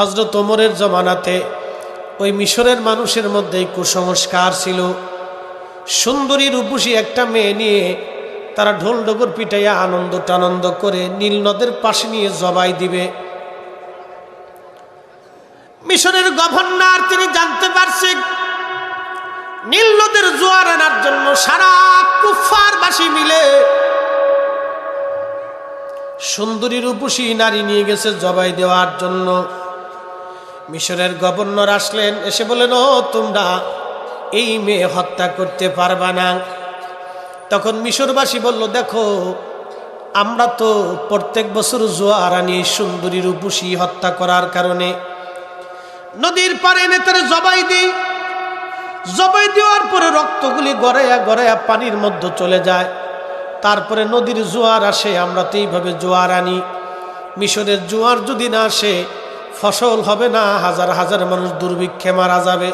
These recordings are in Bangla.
হজরত ওমরের জমানাতে ওই মিশরের মানুষের মধ্যে কুসংস্কার ছিল। সুন্দরী রূপসী একটা মেয়ে নিয়ে তারা ঢোল ডগর পিটাইয়া আনন্দ টানন্দ করে নীল নদের পাশে নিয়ে জবাই দিবে। মিশরের গভর্নর তিনি জানতে পারছেন, নীল নদের জোয়ার আনার জন্য সারা কুফারবাসী মিলে সুন্দরী রূপসী নারী নিয়ে গেছে জবাই দেওয়ার জন্য। মিশরের গভর্নর আসলেন, এসে বলেন ও, তোমরা এই মেয়ে হত্যা করতে পারবা না। তখন মিশরবাসী বলল, দেখো, আমরা তো প্রত্যেক বছর জোয়ার আনি সুন্দরী রূপসী হত্যা করার কারণে নদীর পারে এনে জবাই দিই। জবাই দেওয়ার পরে রক্তগুলি গড়াইয়া গড়াইয়া পানির মধ্যে চলে যায়। তারপরে নদীর জোয়ার আসে, আমরা তো এইভাবে জোয়ার আনি। মিশরের জোয়ার যদি না আসে ফসল হবে না, হাজার হাজার মানুষ দুর্ভিক্ষে মারা যাবে।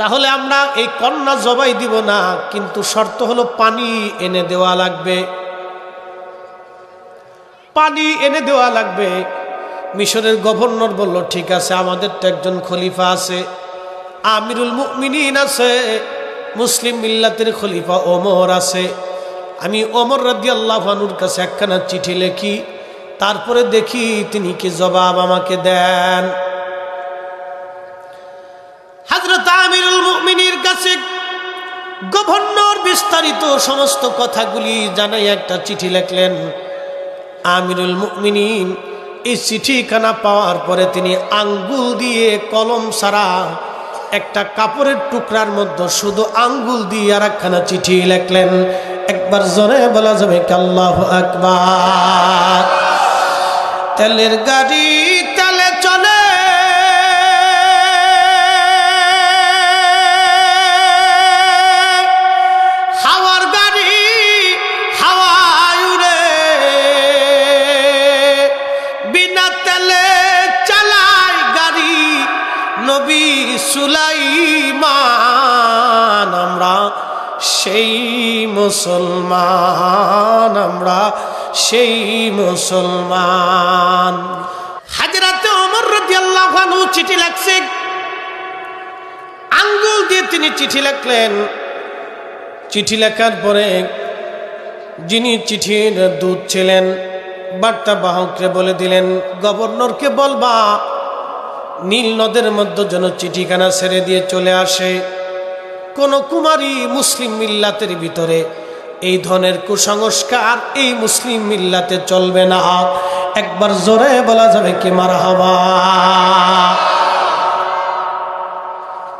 তাহলে আমরা এই কন্যা জবাই দিব না, কিন্তু শর্ত হলো পানি এনে দেওয়া লাগবে। পানি এনে দেওয়া লাগবে। মিশরের গভর্নর বলল, ঠিক আছে, আমাদের তো একজন খলিফা আছে, আমিরুল মুমিনিন আছে, মুসলিম মিল্লাতের খলিফা ওমর আছে। আমি ওমর রাদি আল্লাহানুর কাছে একখানা চিঠি লেখি তারপরে দেখি তিনি কি জবাব আমাকে দেন। হজরত আমিরুল মুমিনির কাছে গভর্নর বিস্তারিত সমস্ত কথাগুলি জানাই একটা চিঠি লেখলেন। আমিরুল মুমিনিন এই চিঠিখানা পাওয়ার পরে তিনি আঙ্গুল দিয়ে কলম সারা একটা কাপড়ের টুকরার মধ্যে শুধু আঙ্গুল দিয়ে আর একখানা চিঠি লেখলেন। একবার জোরে বলা যাবে কাল্লাহ আকবার। তেলের গাড়ি তেলে চলে। হাওয়ার গাড়ি হাওয়ায় উড়ে। বিনা তেলে চালায় গাড়ি নবী সুলাইমান, আমরা সেই মুসলমান, আমরা সেই মুসলমান। হাজরাতে অমর চিঠি লাগছে আঙ্গুল দিয়ে তিনি চিঠি লিখলেন। চিঠি লেখার পরে যিনি চিঠির দূত ছিলেন, বার্তা বাহককে বলে দিলেন, গভর্নরকে বলবা, নীল নদের মধ্যে যেন চিঠিখানা ছেড়ে দিয়ে চলে আসে। কোন কুমারী মুসলিম মিল্লাতের ভিতরে এই ধরনের কুসংস্কার এই মুসলিম মিল্লাতে চলবে না। একবার জোরে বলা যাবে কি মারা হবা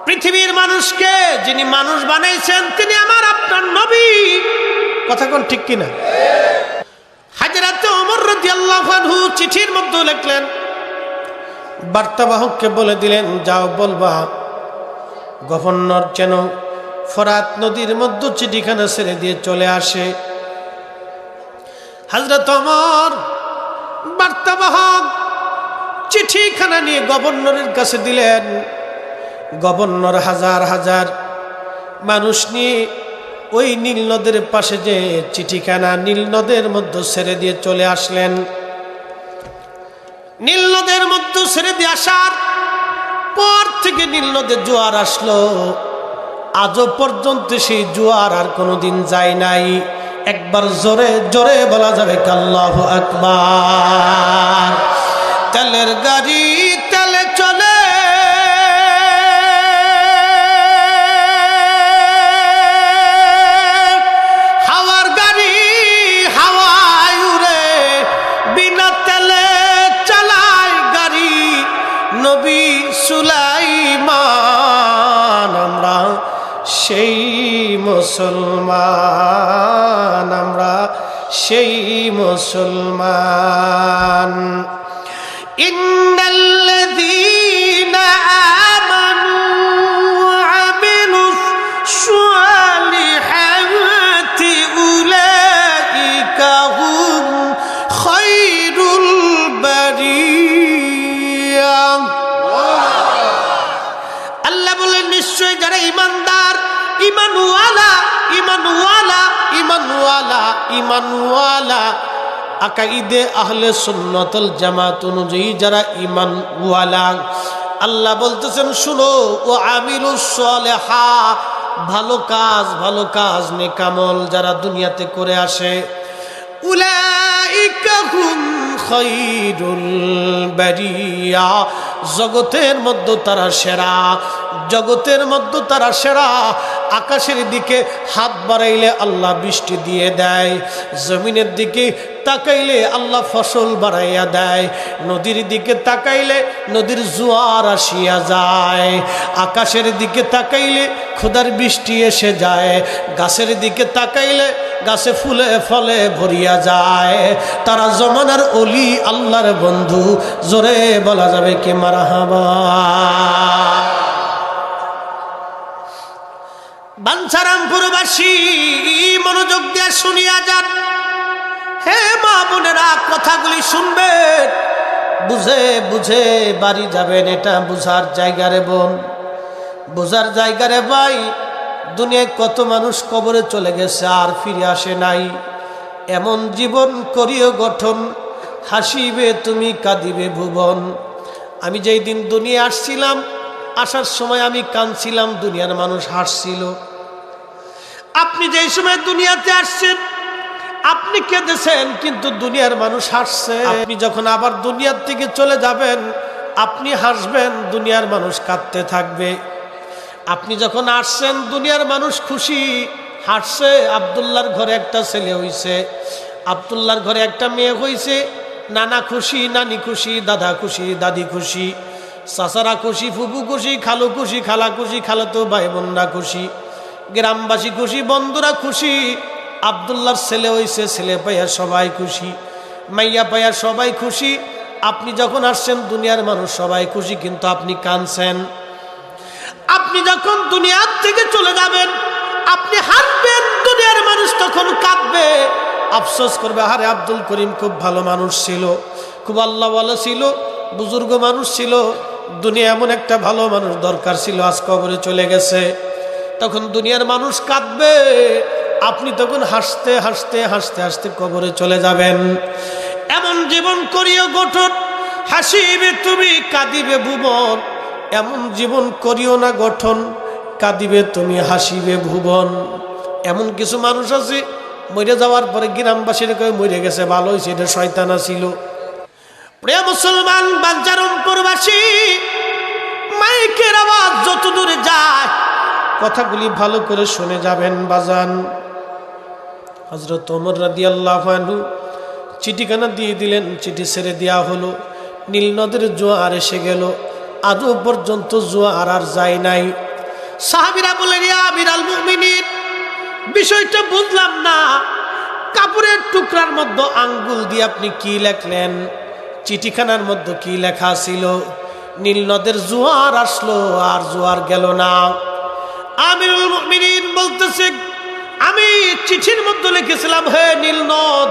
পৃথিবীর মানুষকে যিনি মানুষ বানাইছেন তিনি আমার আপনার নবী। কথা কোন ঠিক কিনা? অমর চিঠির মধ্যে লিখলেন, বার্তাবাহককে বলে দিলেন, যাও বলবা, গভর্নর যেন ফরাত নদীর মধ্য চিঠিখানা ছেড়ে দিয়ে চলে আসে। হাজরত অমর বার্তাবাহক চিঠিখানা নিয়ে গভর্নরের কাছে দিলেন। গভর্নর হাজার হাজার মানুষ নিয়ে ওই নীল নদের পাশে যে চিঠিখানা নীল নদের মধ্যে ছেড়ে দিয়ে চলে আসলেন। নীল নদের মধ্যে ছেড়ে দিয়ে আসার পর থেকে নীল নদের জোয়ার আসলো। আজও পর্যন্ত সেই জোয়ার আর কোনোদিন যায় নাই। একবার জোরে জোরে বলা যাবে কাল্লাহ আকবার। তেলের গাড়ি তেলে চলে। হাওয়ার বিনা তেলে নবী সুলাইমান, আমরা সেই মুসলমান আমরা সেই মুসলমান। ইন্নাল্লাযীনা ইমানওয়ালা ইমানওয়ালা। ইমানওয়ালা ইমানওয়ালা আকাইদে আহলে সুন্নতল জামাত অনুযায়ী যারা ইমান ওয়ালা আল্লাহ বলতেছেন, শুনো, ও আমিরুসলেহা ভালো কাজ ভালো কাজ, নেকামল যারা দুনিয়াতে করে আসে। জগতের মধ্যে তারা সেরা জগতের মধ্যে তারা সেরা। আকাশের দিকে হাত বাড়াইলে আল্লাহ বৃষ্টি দিয়ে দেয়, জমিনের দিকে তাকাইলে আল্লাহ ফসল বাড়াইয়া দেয়, নদীর দিকে তাকাইলে নদীর জোয়ার আসিয়া যায়, আকাশের দিকে তাকাইলে খোদার বৃষ্টি এসে যায়, গাছের দিকে তাকাইলে গাছে ফুলে ফলে ভরিয়া যায়। তারা জমানার অলি, আল্লাহর বন্ধু, জোরে বলা যাবে কি মারাহাবা? বাঞ্ছারামপুরবাসী, মনোযোগ দিয়ে শুনিয়া যান। হে মা বোনেরা, কথাগুলি শুনবেন বুঝে বুঝে বাড়ি যাবেন, এটা বুঝার জায়গা রে বোন। বুঝার জায়গা রে ভাই, দুনিয়ায় কত মানুষ কবরে চলে গেছে, আর ফিরে আসে নাই। এমন জীবন করিও গঠন, হাসিবে তুমি, কাঁদিবে ভুবন। আমি যেই দিন দুনিয়া আসছিলাম, আসার সময় আমি কাঁদছিলাম, দুনিয়ার মানুষ হাসছিল। আপনি যেই সময় দুনিয়াতে আসছেন, আপনি কেঁদেছেন, কিন্তু দুনিয়ার মানুষ হাসছে। আপনি যখন আবার দুনিয়ার থেকে চলে যাবেন, আপনি হাসবেন, দুনিয়ার মানুষ কাঁদতে থাকবে। আপনি যখন আসছেন, দুনিয়ার মানুষ খুশি, হাসছে, আবদুল্লার ঘরে একটা ছেলে হইছে। আবদুল্লার ঘরে একটা মেয়ে হইছে, নানা খুশি, নানি খুশি, দাদা খুশি, দাদি খুশি, চাচারা খুশি ফুপু খুশি, খালু খুশি, খালা খুশি, খালাতো ভাই বোনরা খুশি। গ্রামবাসী খুশি, বন্ধুরা খুশি আবদুল্লার ছেলে হইছে, ছেলে পাইয়া সবাই খুশি, মাইয়া পাইয়া সবাই খুশি। আপনি যখন আসছেন, দুনিয়ার মানুষ সবাই খুশি, কিন্তু আপনি কানছেন আপনি যখন দুনিয়ার থেকে চলে যাবেন, আপনি হাঁটবেন, দুনিয়ার মানুষ তখন কাঁদবে। আফসোস করবে, আরে আব্দুল করিম খুব ভালো মানুষ ছিল, খুব আল্লাহ ভালো ছিল, বুজুর্গ মানুষ ছিল, দুনিয়া এমন একটা ভালো মানুষ দরকার ছিল, আজ কবরে চলে গেছে। তখন দুনিয়ার মানুষ কাঁদবে। আপনি তখন হাসতে হাসতে হাসতে হাসতে কবরে চলে যাবেন। এমন জীবন করিও গঠন, হাসিবে তুমি, কাঁদিবে ভুবন। এমন জীবন করিও না গঠন, কাঁদিবে তুমি, হাসিবে ভুবন। এমন কিছু মানুষ আছে, মরে যাওয়ার পরে গ্রামবাসীরা কয়ে, মরে গেছে ভালো এটা শয়তানা ছিল। প্রিয় মুসলমান বাঞ্চারমপুরবাসী কথাগুলি ভালো করে শুনে যাবেন, বাজান। হজরত ওমর রাদি আল্লাহ চিঠিখানা দিয়ে দিলেন, চিঠি ছেড়ে দেওয়া হলো। নীল নদের জোয়ার এসে গেল। আজও পর্যন্ত জোয়ার আর যায় নাই। সাহাবিরা বলেন বিষয়টা বুঝলাম না। কাপড়ের টুকরার মধ্যে আঙ্গুল দিয়ে আপনি কি লেখলেন? চিঠিখানার মধ্যে কি লেখা ছিল? নীল নদের জোয়ার আসলো আর জোয়ার গেল না। আমিরুল মুমিনিন বলতেছে, আমি চিঠির মধ্যে লিখেছিলাম, হে নীল নদ,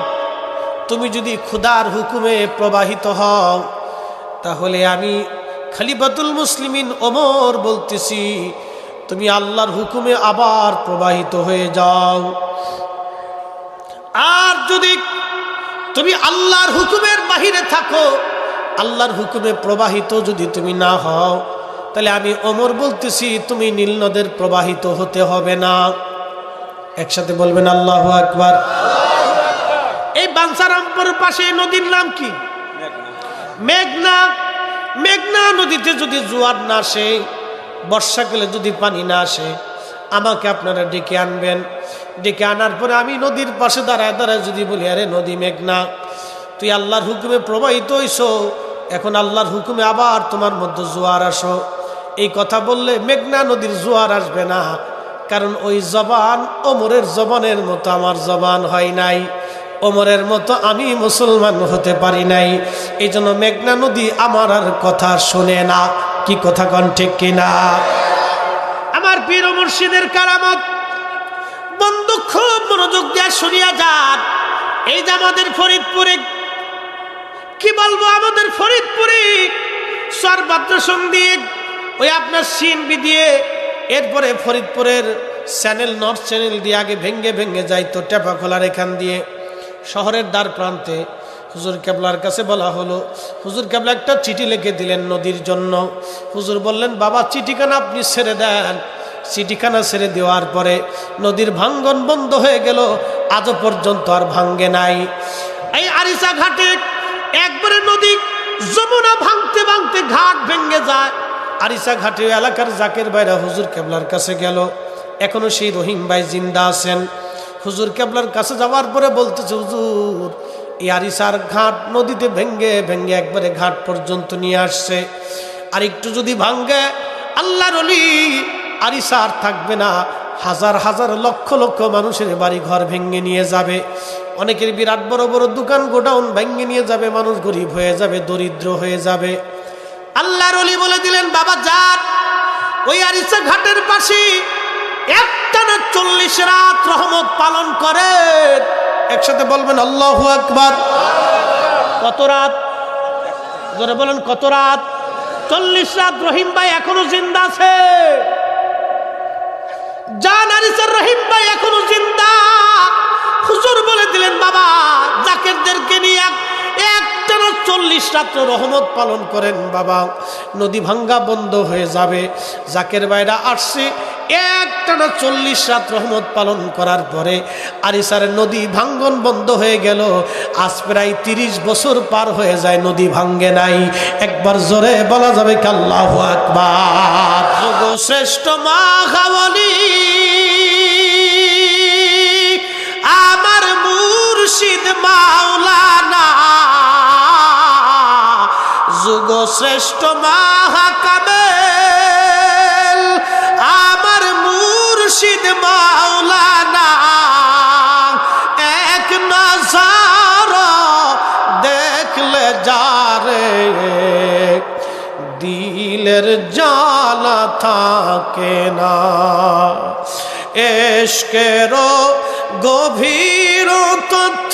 তুমি যদি খুদার হুকুমে প্রবাহিত হও, তাহলে আমি খালিফাতুল মুসলিমিন ওমর বলতেছি, তুমি আল্লাহর হুকুমে আবার প্রবাহিত হয়ে যাও। আর যদি তুমি আল্লাহর হুকুমের বাহিরে থাকো, আল্লাহর হুকুমে প্রবাহিত যদি তুমি না হও তাহলে আমি অমর বলতেছি, তুমি নীল নদের প্রবাহিত হতে হবে না। একসাথে বলবেন আল্লাহ আকবার। এই বাঞ্সারামপুর পাশে নদীর নাম কি? মেঘনা। মেঘনা নদীতে যদি জোয়ার না আসে বর্ষাকালে যদি পানি না আসে, আমাকে আপনারা ডেকে আনবেন। ডেকে আনার পরে আমি নদীর পাশে দাঁড়ায় দাঁড়ায় যদি বলি, আরে নদী মেঘনা, তুই আল্লাহর হুকুমে প্রবাহিত হইস এখন আল্লাহর হুকুমে আবার তোমার মধ্যে জোয়ার আসো। এই কথা বললে মেঘনা নদীর জোয়ার আসবে না। কারণ ওই জবান ওমরের জবানের মতো আমার জবান হয় নাই। ওমরের মতো আমি মুসলমান হতে পারি নাই। এই জন্য মেঘনা নদী আমার আর কথা শোনে না। কি কথা কন ঠিক কিনা? আমার পীর মুর্শিদের কারামত। বন্ধু, খুব মনোযোগ দিয়ে শুনিয়া যান। এই যে আমাদের ফরিদপুরে, কি বলব, আমাদের ফরিদপুরে সর্বাদ্র দিয়ে ওই আপনার সিনবি দিয়ে এরপরে ফরিদপুরের চ্যানেল নর্থ চ্যানেল দিয়ে আগে ভেঙ্গে ভেঙ্গে যাইতো টেপা খোলার এখান দিয়ে। শহরের দ্বার প্রান্তে হুজুর কেবলার কাছে বলা হলো, হুজুর কেবলা, একটা চিঠি লিখে দিলেন নদীর জন্য। হুজুর বললেন, বাবা, চিঠিখানা আপনি ছেড়ে দেন। চিঠিখানা ছেড়ে দেওয়ার পরে নদীর ভাঙ্গন বন্ধ হয়ে গেল, আজও পর্যন্ত আর ভাঙ্গে নাই। এই আরিসা ঘাটে একবারে নদী যমুনা ভাঙতে ভাঙতে ঘাট ভেঙ্গে যায়। আরিসা ঘাটে এলাকার জাকের বাইরা হুজুর কেবলার কাছে গেল। এখনও সেই রহিম ভাই জিন্দা আছেন। হুজুর কেবলার কাছে যাওয়ার পরে বলতেছে, হুজুর, এই আরিসার ঘাট নদীতে ভেঙ্গে ভেঙ্গে একবারে ঘাট পর্যন্ত নিয়ে আসছে। আর একটু যদি ভাঙ্গে, আল্লাহর আরিসা আর থাকবে না। হাজার হাজার লক্ষ লক্ষ মানুষের বাড়ি ঘর ভেঙ্গে নিয়ে যাবে। অনেকের বিরাট বড় বড় দোকান গোডাউন ভেঙ্গে নিয়ে যাবে। মানুষ গরিব হয়ে যাবে, দরিদ্র হয়ে যাবে। আল্লাহর অলি বলে দিলেন, বাবা, যান। ওই আরিসা ঘাটের পাশে একটানা চল্লিশ রাত রহমত পালন করে একসাথে বলবেন, আল্লাহ আকবার। কত রাত? জোরে বলেন, কত রাত? চল্লিশ রাত রহিম ভাই এখনও জিন্দা আছে। জান আরিসার রহিম ভাই এখনও জিন্দা। হুজুর বলে দিলেন, বাবা, জাকেরদেরকে নিয়ে এক চল্লিশ রাত্র রহমত পালন করেন, বাবা। নদী ভাঙ্গা বন্ধ হয়ে যাবে। জাকের বাইরা আসছে। একটানা চল্লিশ রাত রহমত পালন করার পরে আরিসার নদী ভাঙ্গন বন্ধ হয়ে গেল। আজ প্রায় তিরিশ বছর পার হয়ে যায় নদী ভাঙ্গে নাই। একবার জোরে বলা যাবে কাল্লাহ আকবার। শ্রেষ্ঠ মা খাবলি যুগ শ্রেষ্ঠ মাহাকামেল, আমার মুর্শিদ মাওলানা, এক নজার দেখলে যারে দিলের জালা থাকে না। এশকেরও গভীর তথ্য